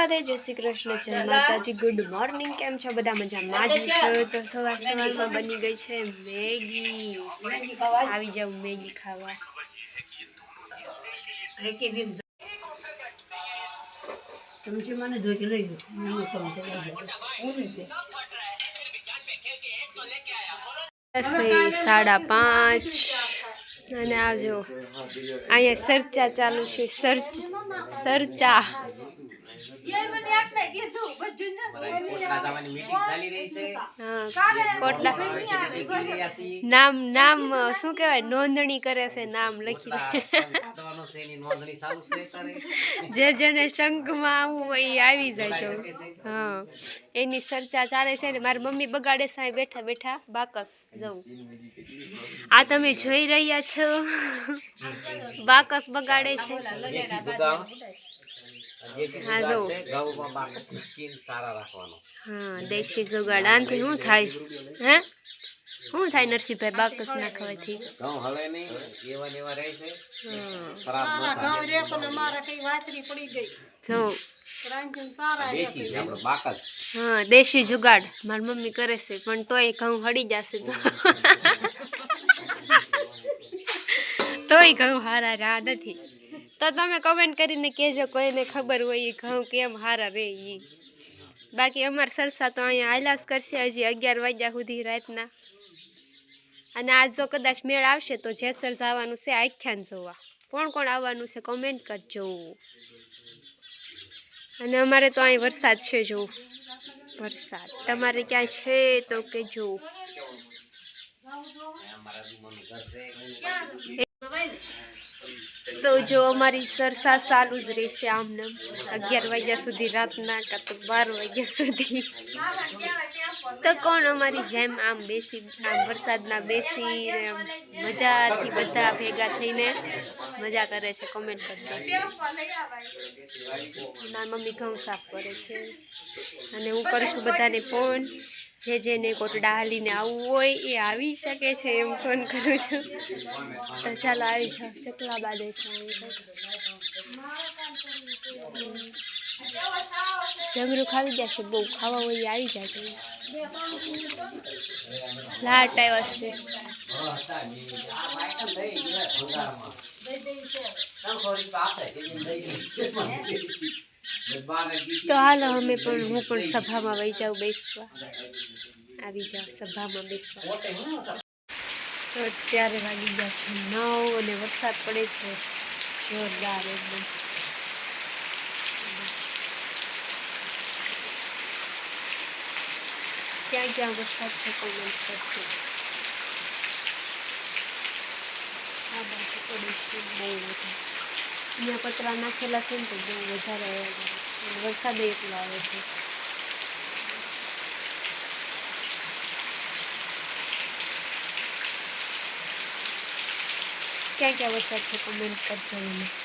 રાધે જય શ્રી કૃષ્ણ જય માતાજી. ગુડ મોર્નિંગ કેમ છો? બધા મજામાં? જ છો તો સવાર સવારમાં બની ગઈ છે મેગી. આવી જાઉં મેગી ખાવા. ચમચી મને જોઈ લઈ લઈ સાડા પાંચ. અને આવજો અહીંયા સરચા ચાલુ છે. સરચ સરચા. નામ નામ શું કહેવાય? નોંધણી કરે છે નામ લખી જે જેને શંખમાં આવવું હોય એ આવી જાય શકે છે? છે હા. એની ચર્ચા ચાલે છે ને મારી મમ્મી બગાડે સાહેબ બેઠા બેઠા બાકસ જવું આ તમે જોઈ રહ્યા છો. બાકસ બગાડે છે. હા, દેશી જુગાડ. આનાથી શું થાય? હે? શું થાય નરસિંહભાઈ? બાકસ ના ખાવાથી ઘઉં હલે નહીં એવા ને એવા રહે છે. હા. દેશી છે આપણો બાકસ હા દેશી જુગાડ. મારી મમ્મી કરે છે પણ તોય ઘઉં હળી જશે તોય ઘઉં હારા રહ્યા નથી. તો તમે કમેન્ટ કરીને કહેજો કોઈને ખબર હોય એ ઘઉં કેમ હારા રે એ બાકી અમારા સરસા તો અહીંયા આલાસ કરશે હજી અગિયાર વાગ્યા સુધી રાતના. અને આજ જો કદાચ મેળ આવશે તો જેસર જવાનું છે આખ્યાન જોવા. કોણ કોણ આવવાનું છે કોમેન્ટ કરજો. અને અમારે તો અહીં વરસાદ છે જો. વરસાદ. તમારે ક્યાં છે તો કે છે તો જો અમારી સરસા ચાલુ જ રહેશે આમને. અગિયાર વાગ્યા સુધી રાતના કાં તો બાર વાગ્યા સુધી. તો કોણ અમારી જેમ આમ બેસી, આમ વરસાદના બેસી મજાથી બધા ભેગા થઈને મજા કરે છે કોમેન્ટ કરતા. મારી મમ્મી ઘઉં સાફ કરે છે. અને હું કરું છું બધાને ફોન જે જેને કોટડા હાલીને આવવું હોય એ આવી શકે છે, એમ ફોન કરું છું. તો ચાલો આવી જાઓ, ચકલા બાદ છે તો. ખાવી છે, બહુ ખાવા હોય આવી જાય છે. લાટ આવ્યા છે. તો હાલો અમે પણ હું પણ સભામાં વહી જાઉં બેસવા. આવી જાઓ, સભામાં બેસવા. તો અત્યારે વાગી ગયા છે નવ અને વરસાદ પડે છે. જોરદાર એકદમ. ક્યાં ક્યાં વરસાદ છે કોમેન્ટ કરજો આ બાજુ પડે છે બહુ વધારે અહીંયા પતરા નાખેલા છે ને તો બહુ વધારે વરસાદ એટલો આવે છે. ક્યાં ક્યાં વરસાદ છે? કમેન્ટ કરજો મને.